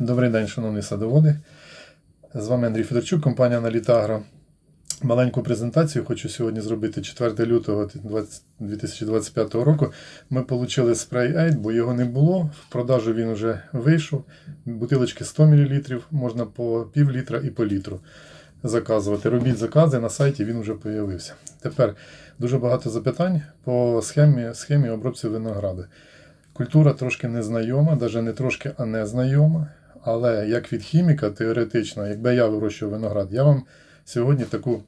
Добрий день, шановні садоводи. З вами Андрій Федорчук, компанія Аналітагро. Маленьку презентацію хочу сьогодні зробити 4 лютого 2025 року. Ми отримали спрей Aid, бо його не було. В продажу він вже вийшов. Бутилочки 100 мл, можна по пів літра і по літру заказувати. Робіть закази на сайті, він вже з'явився. Тепер дуже багато запитань по схемі, схемі обробці винограду. Культура трошки незнайома, навіть не трошки, а не знайома. Але як від хіміка, теоретично, якби я вирощував виноград, я вам сьогодні таку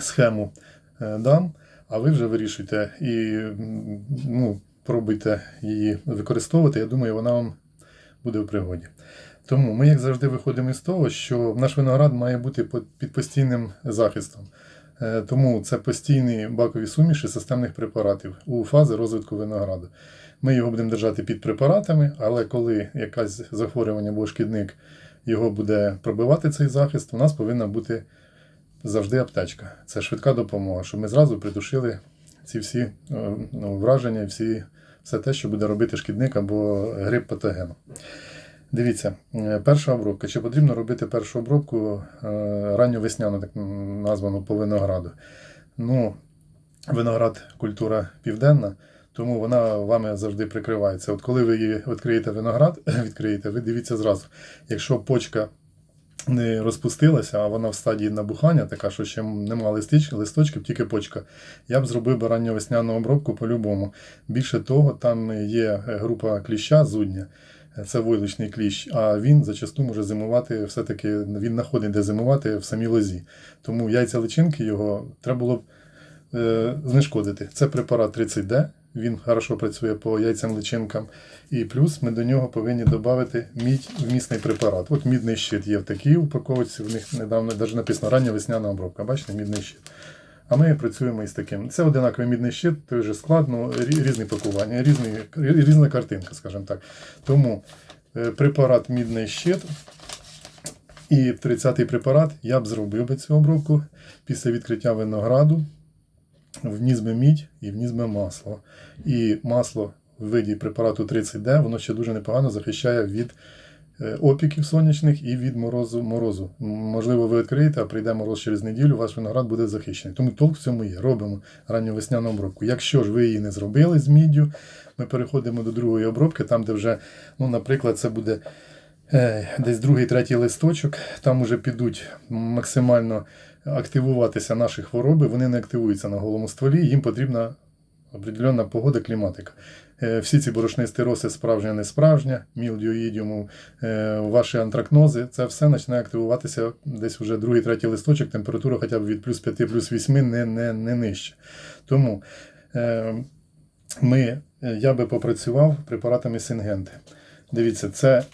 схему е, дам, а ви вже вирішуйте і ну, пробуйте її використовувати. Я думаю, вона вам буде в пригоді. Тому ми, як завжди, виходимо із того, що наш виноград має бути під постійним захистом. Е, Тому це постійні бакові суміші системних препаратів у фази розвитку винограду. Ми його будемо держати під препаратами, але коли якесь захворювання або шкідник його буде пробивати цей захист, у нас повинна бути завжди аптечка. Це швидка допомога, щоб ми зразу придушили ці всі е, ну, враження, всі, все те, що буде робити шкідник або гриб патогену. Дивіться, е, перша обробка. Чи потрібно робити першу обробку е, ранньовесняну, так названу по винограду? Ну, виноград культура південна, тому вона вами завжди прикривається. От коли ви її відкриєте виноград, відкриєте, ви дивіться зразу. Якщо почка не розпустилася, а вона в стадії набухання, така, що ще нема листич, листочків, тільки почка. Я б зробив би ранньовесняну обробку по-любому. Більше того, там є група кліща зудня. Це войлочний кліщ, а він зачасту може зимувати, все-таки він знаходить, де зимувати в самій лозі. Тому яйця личинки його треба було б е, знешкодити. Це препарат 30D, він хорошо працює по яйцям личинкам. І плюс ми до нього повинні додати мідь вмісний препарат. От мідний щит є в такій упаковці, в них недавно навіть написано рання весняна обробка. Бачите, мідний щит. А ми працюємо із таким. Це одинаковий мідний щит, той же склад, ну, різні пакування, різні, різна картинка, скажімо так. Тому е, препарат мідний щит і 30-й препарат я б зробив би цю обробку після відкриття винограду. Вніс би мідь і вніс би масло. І масло в виді препарату 30D, воно ще дуже непогано захищає від опіків сонячних і від морозу. морозу. Можливо, ви відкриєте, а прийде мороз через неділю, ваш виноград буде захищений. Тому толк в цьому є. Робимо ранньовесняну обробку. Якщо ж ви її не зробили з міддю, ми переходимо до другої обробки, там, де вже, ну, наприклад, це буде е, десь другий, третій листочок, там вже підуть максимально активуватися наші хвороби, вони не активуються на голому стволі, їм потрібна определенна погода, кліматика. Е, Всі ці борошнисті роси справжня, не справжня, мілдіоїдіуму, е, ваші антракнози, це все починає активуватися десь вже другий, третій листочок, температура хоча б від плюс 5, плюс 8 не, не, не нижче. Тому е, ми, я би попрацював препаратами Сингенти. Дивіться, це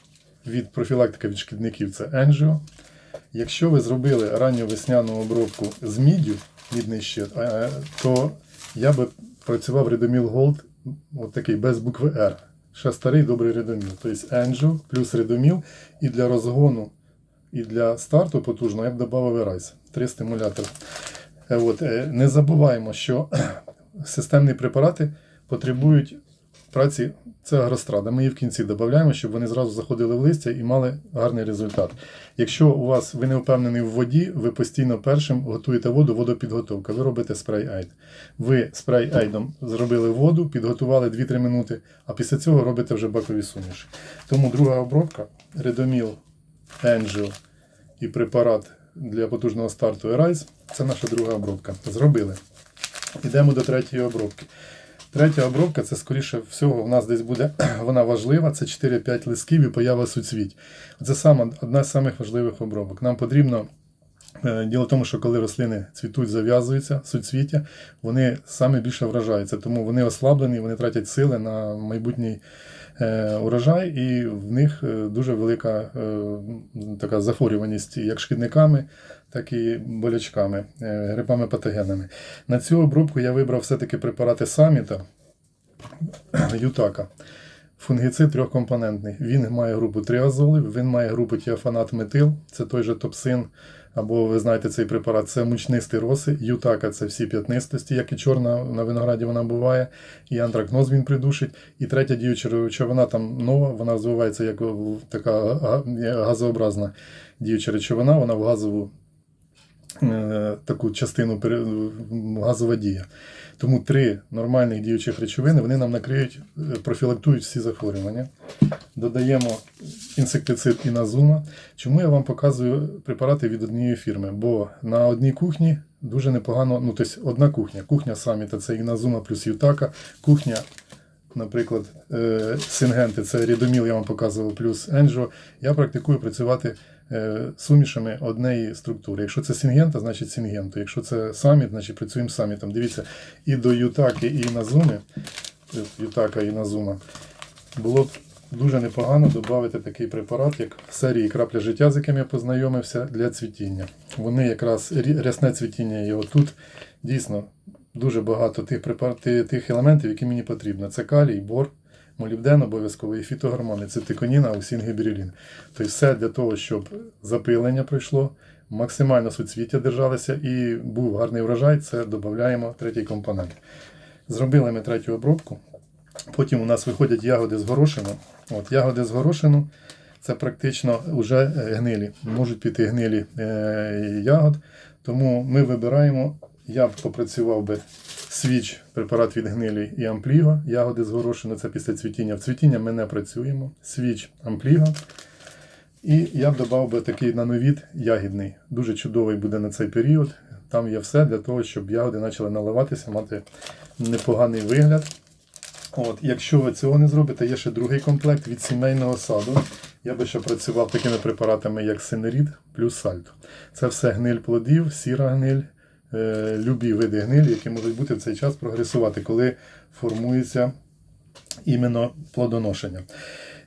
від профілактики від шкідників це Енжіо. Якщо ви зробили ранню весняну обробку з міддю, мідний щит, то я би працював Редоміл Голд, от такий без букви R. Ще старий добрий Редоміл. Тобто Angel плюс Редоміл. І для розгону, і для старту потужного я б додав Erase. Три стимулятори. Е, От, е, не забуваємо, що системні препарати потребують праці це агрострада. Ми її в кінці додаємо, щоб вони зразу заходили в листя і мали гарний результат. Якщо у вас ви не впевнений в воді, ви постійно першим готуєте воду, водопідготовка. Ви робите спрей айд. Ви спрей айдом зробили воду, підготували 2-3 минути, а після цього робите вже бакові суміші. Тому друга обробка Redomil Angel і препарат для потужного старту Erase – це наша друга обробка. Зробили. Йдемо до третьої обробки. Третя обробка це, скоріше всього, в нас десь буде вона важлива. Це 4-5 листків і поява суцвіть. Це саме одна з самих важливих обробок. Нам потрібно. е, Діло в тому, що коли рослини цвітуть, зав'язуються, суцвіття, вони саме більше вражаються, тому вони ослаблені, вони тратять сили на майбутній урожай, і в них е, дуже велика е, така захворюваність як шкідниками, так і болячками, е, грибами патогенами. На цю обробку я вибрав все-таки препарати саміта Ютака. Фунгіцид трьохкомпонентний. Він має групу триазолів, він має групу тіафанат метил, це той же топсин, або ви знаєте цей препарат, це мучнисті роси, ютака це всі п'ятнистості, як і чорна на винограді вона буває, і антракноз він придушить. І третя діюча речовина там нова, вона розвивається як така газообразна діюча речовина, вона в газову е, таку частину газова дія. Тому три нормальних діючих речовини вони нам накриють, е, профілактують всі захворювання. Додаємо інсектицид іназума. Чому я вам показую препарати від однієї фірми? Бо на одній кухні дуже непогано, ну тобто одна кухня. Кухня саміта це іназума плюс ютака. Кухня, наприклад, е, сингенти це рідоміл, я вам показував, плюс енджо. Я практикую працювати е, сумішами однієї структури. Якщо це сингента, значить сингенту. Якщо це саміт, значить працюємо самітом. Дивіться, і до ютаки, і іназуми, е, ютака і іназума, було б дуже непогано додати такий препарат, як в серії крапля життя, з яким я познайомився, для цвітіння. Вони якраз рясне цвітіння його тут дійсно дуже багато тих препар... тих елементів, які мені потрібно. Це калій, бор, молібден обов'язково і фітогормони, це тиконін, аусін. Тобто все для того, щоб запилення пройшло, максимально суцвіття держалося і був гарний врожай, це додаємо третій компонент. Зробили ми третю обробку. Потім у нас виходять ягоди з горошину. От, ягоди з горошину це практично вже е, гнилі. Можуть піти гнилі е, ягод. Тому ми вибираємо, я б попрацював би свіч, препарат від гнилі і ампліго. Ягоди з горошину це після цвітіння. В цвітіння ми не працюємо. Свіч ампліго. І я б додав би такий нановід ягідний. Дуже чудовий буде на цей період. Там є все для того, щоб ягоди почали наливатися, мати непоганий вигляд. От, якщо ви цього не зробите, є ще другий комплект від сімейного саду. Я би ще працював такими препаратами, як синерід плюс сальто. Це все гниль плодів, сіра гниль, е, любі види гнилі, які можуть бути в цей час прогресувати, коли формується іменно плодоношення.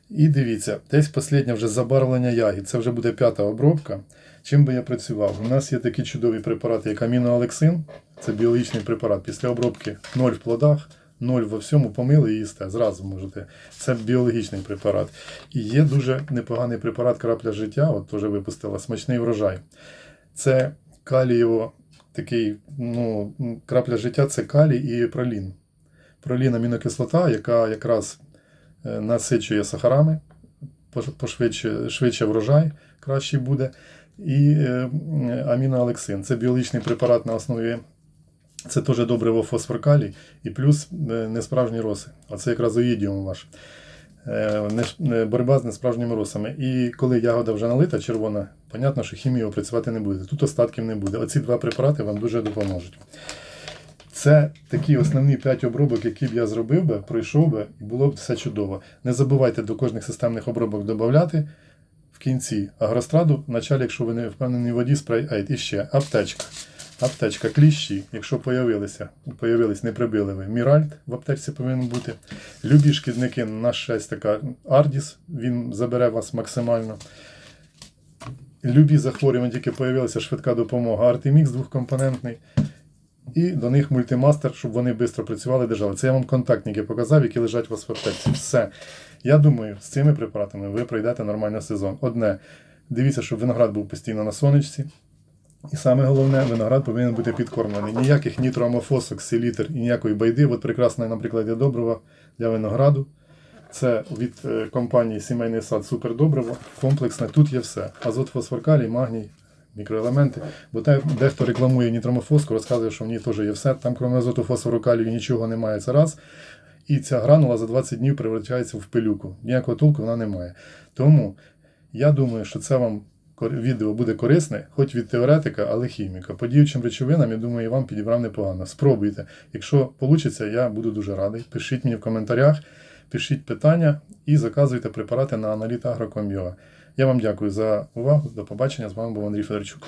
І дивіться, десь останнє вже забарвлення ягід. Це вже буде п'ята обробка. Чим би я працював? У нас є такі чудові препарати, як аміноалексин. Це біологічний препарат. Після обробки 0 в плодах, 0 во всьому помили і їсте. Зразу можете. Це біологічний препарат. І є дуже непоганий препарат крапля життя, от теж випустила смачний врожай. Це калієво такий, ну, крапля життя це калій і пролін. Пролін амінокислота, яка якраз е, насичує сахарами, пошвидше швидше врожай кращий буде. І е, аміноалексин. Це біологічний препарат на основі. Це теж добриво фосфор калій і плюс е, несправжні роси. Оце якраз оїдіум ваш. Е, Боротьба з несправжніми росами. І коли ягода вже налита, червона, понятно, що хімію працювати не буде. Тут остатків не буде. Оці два препарати вам дуже допоможуть. Це такі основні 5 обробок, які б я зробив би, пройшов би, і було б все чудово. Не забувайте до кожних системних обробок додати в кінці агростраду, в началі, якщо ви не впевнені в воді, спрей Ейд. І ще аптечка. Аптечка, кліщі, якщо появилися, появились, не прибили ви. Міральт в аптечці повинен бути. Любі шкідники, наш щось така Ардіс, він забере вас максимально. Любі захворювання тільки появилася швидка допомога. Артемікс двохкомпонентний. І до них мультимастер, щоб вони швидко працювали, держали. Це я вам контактники показав, які лежать у вас в аптеці. Все. Я думаю, з цими препаратами ви пройдете нормально сезон. Одне, дивіться, щоб виноград був постійно на сонечці. І саме головне, виноград повинен бути підкормлений. Ніяких нітроамофосок, селітр і ніякої байди. От прекрасне, наприклад, є добрива для винограду. Це від е, компанії Сімейний сад супердобриво, комплексне. Тут є все. Азот, фосфор, калій, магній, мікроелементи. Бо те, дехто рекламує нітромофоску, розказує, що в ній теж є все. Там, крім азоту, фосфору, калію, нічого немає. Це раз. І ця гранула за 20 днів превращається в пилюку. Ніякого толку вона не має. Тому я думаю, що це вам відео буде корисне, хоч від теоретика, але хіміка. По діючим речовинам, я думаю, я вам підібрав непогано. Спробуйте. Якщо вийде, я буду дуже радий. Пишіть мені в коментарях, пишіть питання і заказуйте препарати на аналіт Я вам дякую за увагу. До побачення. З вами був Андрій Федорчук.